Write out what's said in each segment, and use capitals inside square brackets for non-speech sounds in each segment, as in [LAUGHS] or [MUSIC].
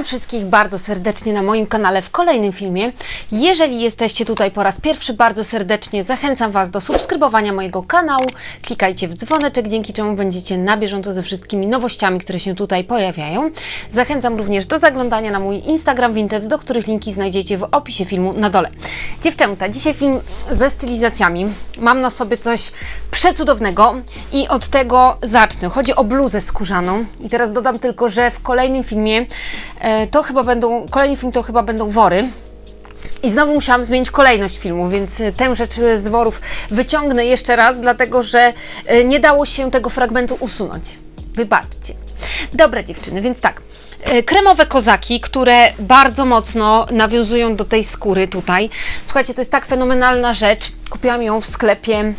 Witam wszystkich bardzo serdecznie na moim kanale w kolejnym filmie. Jeżeli jesteście tutaj po raz pierwszy, bardzo serdecznie zachęcam Was do subskrybowania mojego kanału. Klikajcie w dzwoneczek, dzięki czemu będziecie na bieżąco ze wszystkimi nowościami, które się tutaj pojawiają. Zachęcam również do zaglądania na mój Instagram Vinted, do których linki znajdziecie w opisie filmu na dole. Dziewczęta, dzisiaj film ze stylizacjami. Mam na sobie coś przecudownego i od tego zacznę. Chodzi o bluzę skórzaną i teraz dodam tylko, że w kolejnym filmie e, to chyba będą, kolejny film to chyba będą wory. I znowu musiałam zmienić kolejność filmu, więc e, tę rzecz z worów wyciągnę jeszcze raz, dlatego że e, nie dało się tego fragmentu usunąć. Wybaczcie. Dobra dziewczyny, więc tak. E, Kremowe kozaki, które bardzo mocno nawiązują do tej skóry tutaj. Słuchajcie, to jest tak fenomenalna rzecz. Kupiłam ją w sklepie e,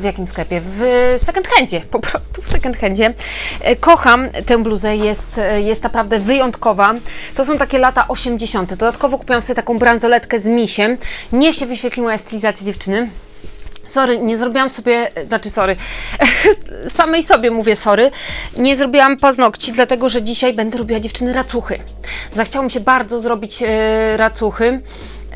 w jakim sklepie? W second handzie, po prostu w second handzie. E, Kocham tę bluzę, jest, e, jest naprawdę wyjątkowa. To są takie lata 80. Dodatkowo kupiłam sobie taką bransoletkę z misiem. Niech się wyświetli moja stylizacja dziewczyny. Sorry, nie zrobiłam sobie, znaczy sorry, [LAUGHS] samej sobie mówię sorry, nie zrobiłam paznokci, dlatego że dzisiaj będę robiła dziewczyny racuchy. Zachciało mi się bardzo zrobić e, racuchy,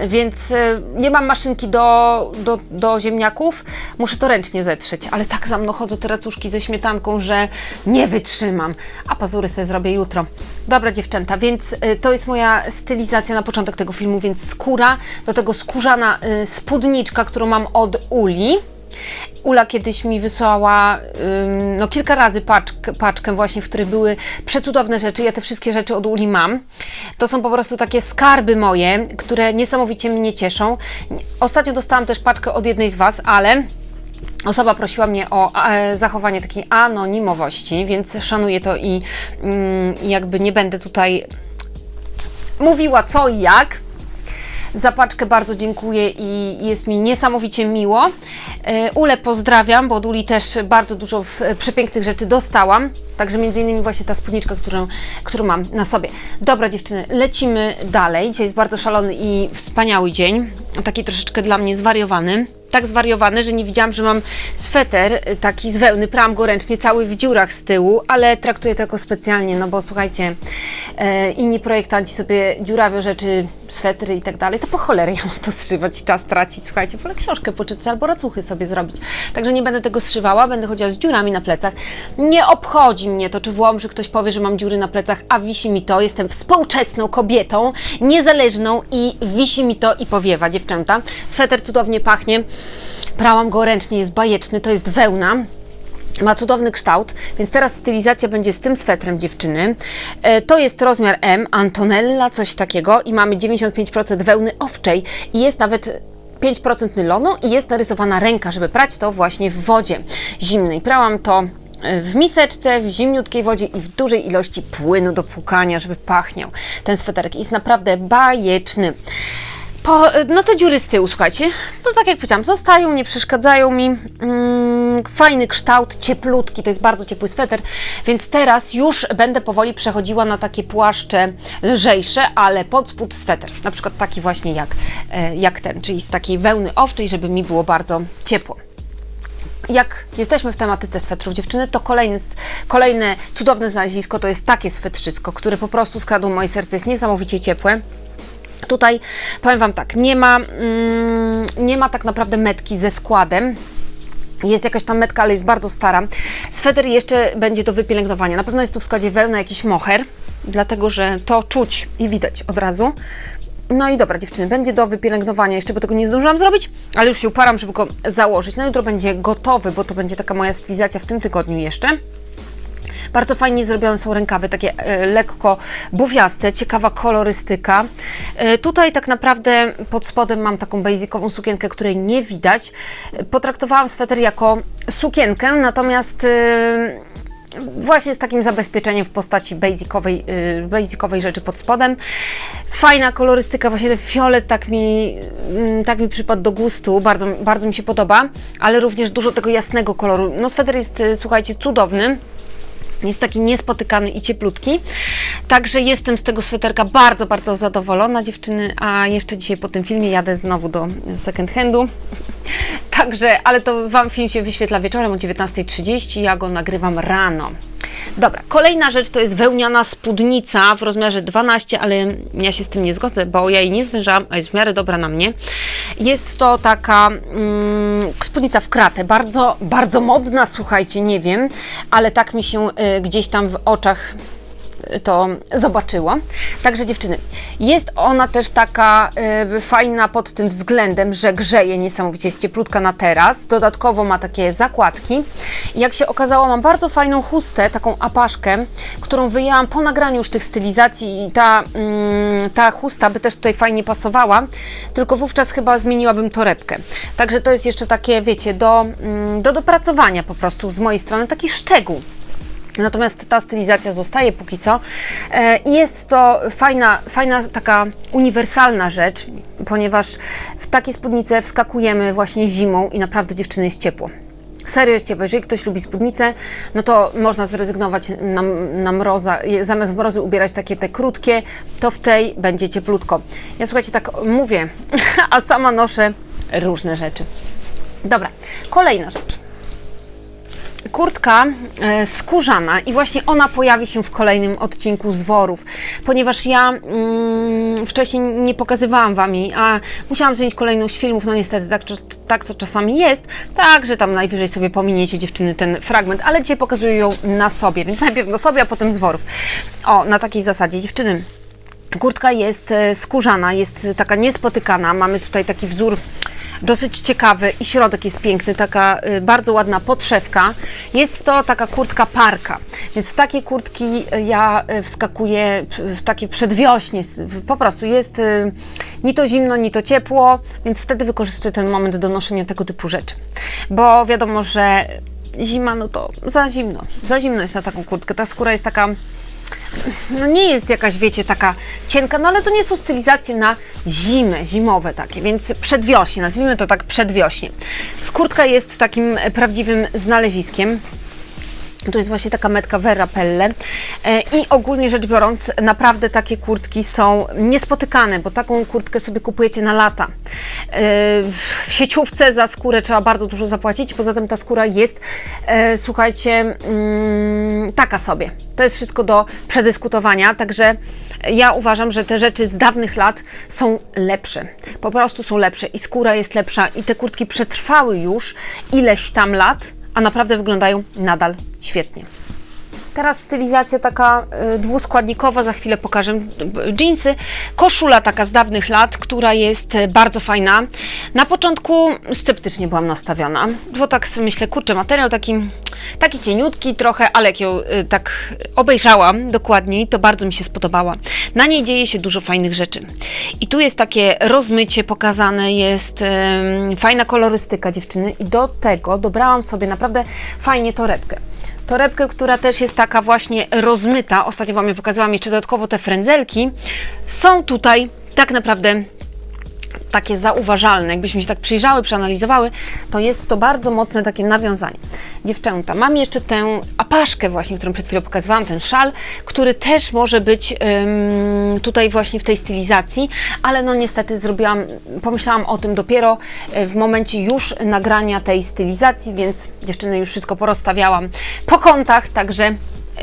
więc e, nie mam maszynki do, do, do ziemniaków, muszę to ręcznie zetrzeć, ale tak za mną chodzą te racuszki ze śmietanką, że nie wytrzymam, a pazury sobie zrobię jutro. Dobra dziewczęta, więc e, to jest moja stylizacja na początek tego filmu, więc skóra, do tego skórzana e, spódniczka, którą mam od Uli. Ula kiedyś mi wysłała ym, no, kilka razy paczk, paczkę właśnie, w której były przecudowne rzeczy. Ja te wszystkie rzeczy od Uli mam. To są po prostu takie skarby moje, które niesamowicie mnie cieszą. Ostatnio dostałam też paczkę od jednej z Was, ale Osoba prosiła mnie o e, zachowanie takiej anonimowości, więc szanuję to i mm, jakby nie będę tutaj mówiła co i jak. Za paczkę bardzo dziękuję i jest mi niesamowicie miło. E, Ule pozdrawiam, bo od Uli też bardzo dużo przepięknych rzeczy dostałam. Także między innymi właśnie ta spódniczka, którą, którą mam na sobie. Dobra dziewczyny, lecimy dalej. Dzisiaj jest bardzo szalony i wspaniały dzień. Taki troszeczkę dla mnie zwariowany. Tak zwariowany, że nie widziałam, że mam sweter y, taki z wełny, prałam go ręcznie, cały w dziurach z tyłu, ale traktuję to jako specjalnie, no bo słuchajcie, e, inni projektanci sobie dziurawe rzeczy, swetry i tak dalej, to po cholerę ja mam to zszywać czas tracić, słuchajcie, wolę książkę poczytać albo racuchy sobie zrobić. Także nie będę tego zszywała, będę chodziła z dziurami na plecach. Nie obchodzi mnie to, czy w Łomży ktoś powie, że mam dziury na plecach, a wisi mi to. Jestem współczesną kobietą, niezależną i wisi mi to i powiewa, dziewczęta. Sweter cudownie pachnie. Prałam go ręcznie, jest bajeczny, to jest wełna. Ma cudowny kształt, więc teraz stylizacja będzie z tym swetrem dziewczyny. E, to jest rozmiar M, Antonella, coś takiego i mamy 95% wełny owczej i jest nawet 5% nylonu i jest narysowana ręka, żeby prać to właśnie w wodzie zimnej. Prałam to e, w miseczce, w zimniutkiej wodzie i w dużej ilości płynu do płukania, żeby pachniał ten sweterek. Jest naprawdę bajeczny. Po, no te dziury z tyłu, słuchajcie, to tak jak powiedziałam, zostają, nie przeszkadzają mi. Mm, fajny kształt, cieplutki, to jest bardzo ciepły sweter, więc teraz już będę powoli przechodziła na takie płaszcze lżejsze, ale pod spód sweter. Na przykład taki właśnie jak, e, jak ten, czyli z takiej wełny owczej, żeby mi było bardzo ciepło jak jesteśmy w tematyce swetrów dziewczyny, to kolejny, kolejne cudowne znalezisko to jest takie swetrzysko, które po prostu skradło moje serce, jest niesamowicie ciepłe. Tutaj powiem Wam tak, nie ma, mm, nie ma tak naprawdę metki ze składem. Jest jakaś tam metka, ale jest bardzo stara. Sweter jeszcze będzie do wypielęgnowania. Na pewno jest tu w składzie wełna, jakiś moher, dlatego że to czuć i widać od razu. No i dobra, dziewczyny, będzie do wypielęgnowania. Jeszcze bo tego nie zdążyłam zrobić, ale już się uparam, żeby go założyć. No jutro będzie gotowy, bo to będzie taka moja stylizacja w tym tygodniu jeszcze. Bardzo fajnie zrobione są rękawy, takie e, lekko bufiaste, ciekawa kolorystyka. E, tutaj tak naprawdę pod spodem mam taką basicową sukienkę, której nie widać. Potraktowałam sweter jako sukienkę, natomiast e, właśnie z takim zabezpieczeniem w postaci basicowej, basicowej rzeczy pod spodem. Fajna kolorystyka, właśnie ten fiolet tak mi, mm, tak mi przypadł do gustu, bardzo, bardzo mi się podoba, ale również dużo tego jasnego koloru. No sweter jest, słuchajcie, cudowny. Jest taki niespotykany i cieplutki. Także jestem z tego sweterka bardzo, bardzo zadowolona, dziewczyny. A jeszcze dzisiaj po tym filmie jadę znowu do second handu. [LAUGHS] Także, ale to Wam film się wyświetla wieczorem o 19.30, ja go nagrywam rano. Dobra, kolejna rzecz to jest wełniana spódnica w rozmiarze 12, ale ja się z tym nie zgodzę, bo ja jej nie zwężałam, a jest w miarę dobra na mnie. Jest to taka mm, spódnica w kratę, bardzo, bardzo modna, słuchajcie, nie wiem, ale tak mi się y, gdzieś tam w oczach to zobaczyło. Także dziewczyny, jest ona też taka y, fajna pod tym względem, że grzeje niesamowicie, jest cieplutka na teraz. Dodatkowo ma takie zakładki. Jak się okazało, mam bardzo fajną chustę, taką apaszkę, którą wyjęłam po nagraniu już tych stylizacji i ta, mm, ta chusta by też tutaj fajnie pasowała, tylko wówczas chyba zmieniłabym torebkę. Także to jest jeszcze takie, wiecie, do, mm, do dopracowania po prostu z mojej strony, taki szczegół. Natomiast ta stylizacja zostaje póki co E, i jest to fajna, fajna taka uniwersalna rzecz, ponieważ w takie spódnice wskakujemy właśnie zimą i naprawdę dziewczyny jest ciepło. Serio jest ciepło. Jeżeli ktoś lubi spódnicę, no to można zrezygnować na, na mroza, zamiast mrozy ubierać takie te krótkie, to w tej będzie cieplutko. Ja słuchajcie, tak mówię, [LAUGHS] a sama noszę różne rzeczy. Dobra, kolejna rzecz kurtka e, skórzana i właśnie ona pojawi się w kolejnym odcinku z worów, ponieważ ja mm, wcześniej nie pokazywałam Wam jej, a musiałam zmienić kolejność filmów, no niestety tak, tak co czasami jest, tak, że tam najwyżej sobie pominiecie dziewczyny ten fragment, ale dzisiaj pokazuję ją na sobie, więc najpierw na sobie, a potem z worów. O, na takiej zasadzie. Dziewczyny, Kurtka jest e, skórzana, jest taka niespotykana. Mamy tutaj taki wzór dosyć ciekawy i środek jest piękny, taka e, bardzo ładna podszewka. Jest to taka kurtka parka, więc w takie kurtki e, ja e, wskakuję w- takie przedwiośnie. Po prostu jest ni to zimno, ni to ciepło, więc wtedy wykorzystuję ten moment do noszenia tego typu rzeczy. Bo wiadomo, że zima, no to za zimno. Za zimno jest na taką kurtkę. Ta skóra jest taka no nie jest jakaś, wiecie, taka cienka, no ale to nie są stylizacje na zimę, zimowe takie, więc przedwiośnie, nazwijmy to tak przedwiośnie. Kurtka jest takim prawdziwym znaleziskiem. To jest właśnie taka metka Vera Pelle E, i ogólnie rzecz biorąc naprawdę takie kurtki są niespotykane, bo taką kurtkę sobie kupujecie na lata. E, W sieciówce za skórę trzeba bardzo dużo zapłacić, poza tym ta skóra jest, e, słuchajcie, mm, taka sobie. To jest wszystko do przedyskutowania, także ja uważam, że te rzeczy z dawnych lat są lepsze. Po prostu są lepsze i skóra jest lepsza i te kurtki przetrwały już ileś tam lat, a naprawdę wyglądają nadal świetnie. Teraz stylizacja taka y, dwuskładnikowa, za chwilę pokażę y, jeansy. Koszula taka z dawnych lat, która jest y, bardzo fajna. Na początku sceptycznie byłam nastawiona, bo tak sobie myślę, kurczę, materiał taki, taki cieniutki trochę, ale jak ją tak obejrzałam dokładniej, to bardzo mi się spodobała. Na niej dzieje się dużo fajnych rzeczy. I tu jest takie rozmycie pokazane, jest fajna kolorystyka dziewczyny i do tego dobrałam sobie naprawdę fajnie torebkę torebkę, która też jest taka właśnie rozmyta. Ostatnio Wam je pokazałam jeszcze dodatkowo te frędzelki. Są tutaj tak naprawdę takie zauważalne, jakbyśmy się tak przyjrzały, przeanalizowały, to jest to bardzo mocne takie nawiązanie. Dziewczęta, mam jeszcze tę apaszkę właśnie, którą przed chwilą pokazywałam, ten szal, który też może być ym, tutaj właśnie w tej stylizacji, ale no niestety zrobiłam, pomyślałam o tym dopiero e, w momencie już nagrania tej stylizacji, więc dziewczyny już wszystko porozstawiałam po kątach, także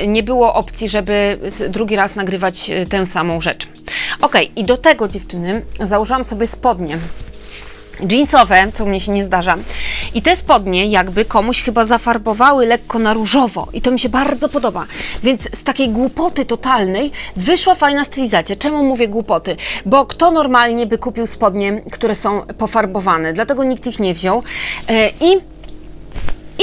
nie było opcji, żeby drugi raz nagrywać e, tę samą rzecz. Ok, i do tego dziewczyny założyłam sobie spodnie jeansowe, co mnie się nie zdarza. I te spodnie jakby komuś chyba zafarbowały lekko na różowo i to mi się bardzo podoba. Więc z takiej głupoty totalnej wyszła fajna stylizacja. Czemu mówię głupoty? Bo kto normalnie by kupił spodnie, które są pofarbowane? Dlatego nikt ich nie wziął. E, I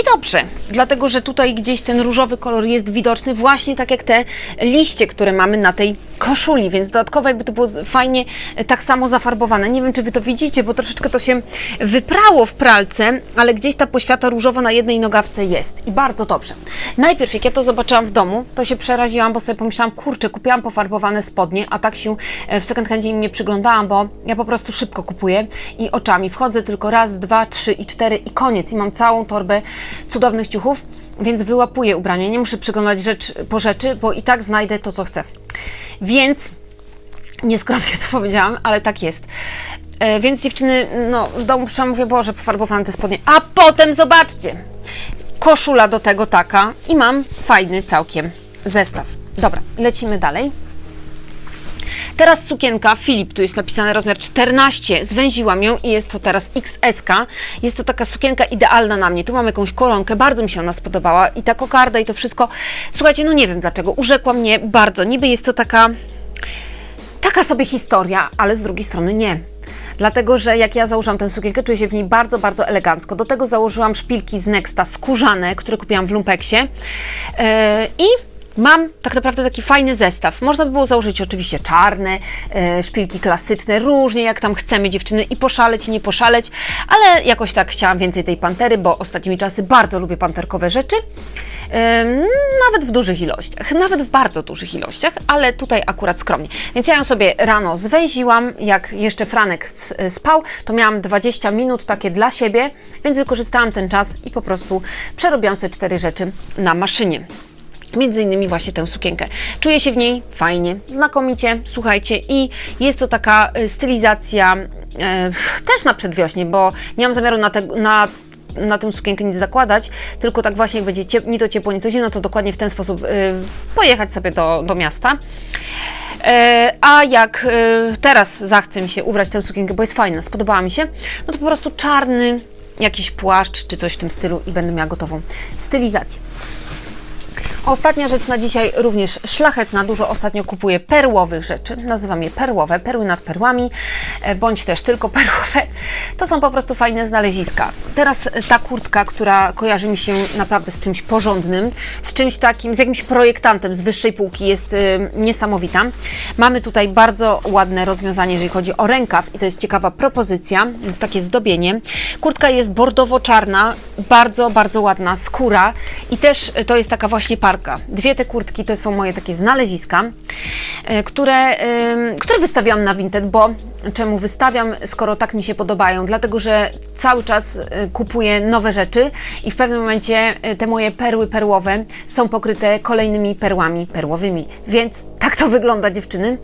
i dobrze, dlatego że tutaj gdzieś ten różowy kolor jest widoczny, właśnie tak jak te liście, które mamy na tej koszuli, więc dodatkowo jakby to było fajnie e, tak samo zafarbowane. Nie wiem, czy Wy to widzicie, bo troszeczkę to się wyprało w pralce, ale gdzieś ta poświata różowa na jednej nogawce jest i bardzo dobrze. Najpierw, jak ja to zobaczyłam w domu, to się przeraziłam, bo sobie pomyślałam, kurczę, kupiłam pofarbowane spodnie, a tak się e, w second handzie im nie przyglądałam, bo ja po prostu szybko kupuję i oczami wchodzę tylko raz, dwa, trzy i cztery i koniec i mam całą torbę cudownych ciuchów, więc wyłapuję ubranie. Nie muszę przyglądać rzecz po rzeczy, bo i tak znajdę to, co chcę. Więc nieskromnie to powiedziałam, ale tak jest. E, więc dziewczyny, no w domu przemówię, Boże, pofarbowałam te spodnie. A potem zobaczcie, koszula do tego taka i mam fajny całkiem zestaw. Dobra, lecimy dalej. Teraz sukienka Filip, tu jest napisane rozmiar 14, zwęziłam ją i jest to teraz XS. Jest to taka sukienka idealna na mnie. Tu mam jakąś koronkę, bardzo mi się ona spodobała i ta kokarda i to wszystko. Słuchajcie, no nie wiem dlaczego, urzekła mnie bardzo. Niby jest to taka, taka sobie historia, ale z drugiej strony nie. Dlatego, że jak ja założyłam tę sukienkę, czuję się w niej bardzo, bardzo elegancko. Do tego założyłam szpilki z Nexta skórzane, które kupiłam w Lumpeksie. Yy, I mam tak naprawdę taki fajny zestaw. Można by było założyć oczywiście czarne, e, szpilki klasyczne, różnie jak tam chcemy dziewczyny i poszaleć i nie poszaleć, ale jakoś tak chciałam więcej tej pantery, bo ostatnimi czasy bardzo lubię panterkowe rzeczy. Nawet w dużych ilościach, nawet w bardzo dużych ilościach, ale tutaj akurat skromnie. Więc ja ją sobie rano zwęziłam, jak jeszcze Franek w- spał, to miałam 20 minut takie dla siebie, więc wykorzystałam ten czas i po prostu przerobiłam sobie cztery rzeczy na maszynie. Między innymi właśnie tę sukienkę. Czuję się w niej fajnie, znakomicie, słuchajcie, i jest to taka y, stylizacja e, też na przedwiośnie, bo nie mam zamiaru na, te, na na tę sukienkę nic zakładać, tylko tak właśnie jak będzie ciep- to ciepło, ni to zimno, to dokładnie w ten sposób y, pojechać sobie do, do miasta. E, a jak teraz zachce mi się ubrać tę sukienkę, bo jest fajna, spodobała mi się, no to po prostu czarny jakiś płaszcz czy coś w tym stylu i będę miała gotową stylizację. Ostatnia rzecz na dzisiaj również szlachetna. Dużo ostatnio kupuję perłowych rzeczy. Nazywam je perłowe, perły nad perłami, e, bądź też tylko [LAUGHS] perłowe. To są po prostu fajne znaleziska. Teraz e, ta kurtka, która kojarzy mi się naprawdę z czymś porządnym, z czymś takim, z jakimś projektantem z wyższej półki, jest e, niesamowita. Mamy tutaj bardzo ładne rozwiązanie, jeżeli chodzi o rękaw i to jest ciekawa propozycja, więc takie zdobienie. Kurtka jest bordowo-czarna, bardzo, bardzo ładna skóra i też to jest taka właśnie parka. Dwie te kurtki to są moje takie znaleziska, e, które, które wystawiam na Vinted, bo czemu wystawiam, skoro tak mi się podobają? Dlatego, że cały czas e, kupuję nowe rzeczy i w pewnym momencie e, te moje perły perłowe są pokryte kolejnymi perłami perłowymi. Więc tak to wygląda dziewczyny.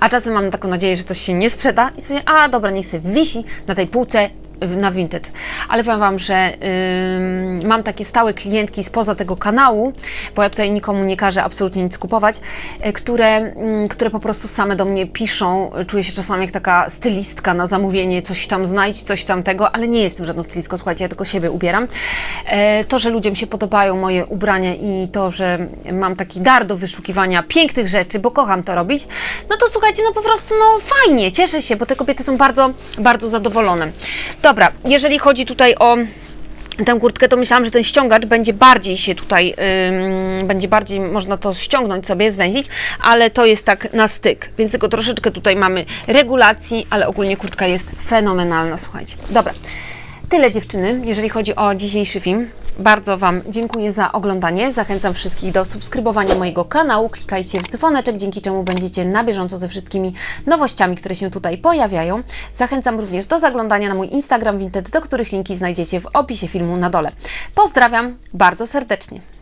A czasem mam taką nadzieję, że coś się nie sprzeda i sobie, a dobra, niech sobie wisi na tej półce na Vinted. Ale powiem Wam, że ym, mam takie stałe klientki spoza tego kanału, bo ja tutaj nikomu nie każę absolutnie nic kupować, y, które, ym, które po prostu same do mnie piszą. Czuję się czasami jak taka stylistka na zamówienie, coś tam znajdź, coś tam tego, ale nie jestem żadną stylistką, słuchajcie, ja tylko siebie ubieram. E, To, że ludziom się podobają moje ubrania i to, że mam taki dar do wyszukiwania pięknych rzeczy, bo kocham to robić, no to słuchajcie, no po prostu no fajnie, cieszę się, bo te kobiety są bardzo, bardzo zadowolone. Dobra, jeżeli chodzi tutaj o tę kurtkę, to myślałam, że ten ściągacz będzie bardziej się tutaj, będzie bardziej można to ściągnąć sobie, zwęzić, ale to jest tak na styk, więc tylko troszeczkę tutaj mamy regulacji, ale ogólnie kurtka jest fenomenalna, słuchajcie. Dobra, tyle dziewczyny, jeżeli chodzi o dzisiejszy film. Bardzo Wam dziękuję za oglądanie. Zachęcam wszystkich do subskrybowania mojego kanału. Klikajcie w dzwoneczek, dzięki czemu będziecie na bieżąco ze wszystkimi nowościami, które się tutaj pojawiają. Zachęcam również do zaglądania na mój Instagram Vinted, do których linki znajdziecie w opisie filmu na dole. Pozdrawiam bardzo serdecznie.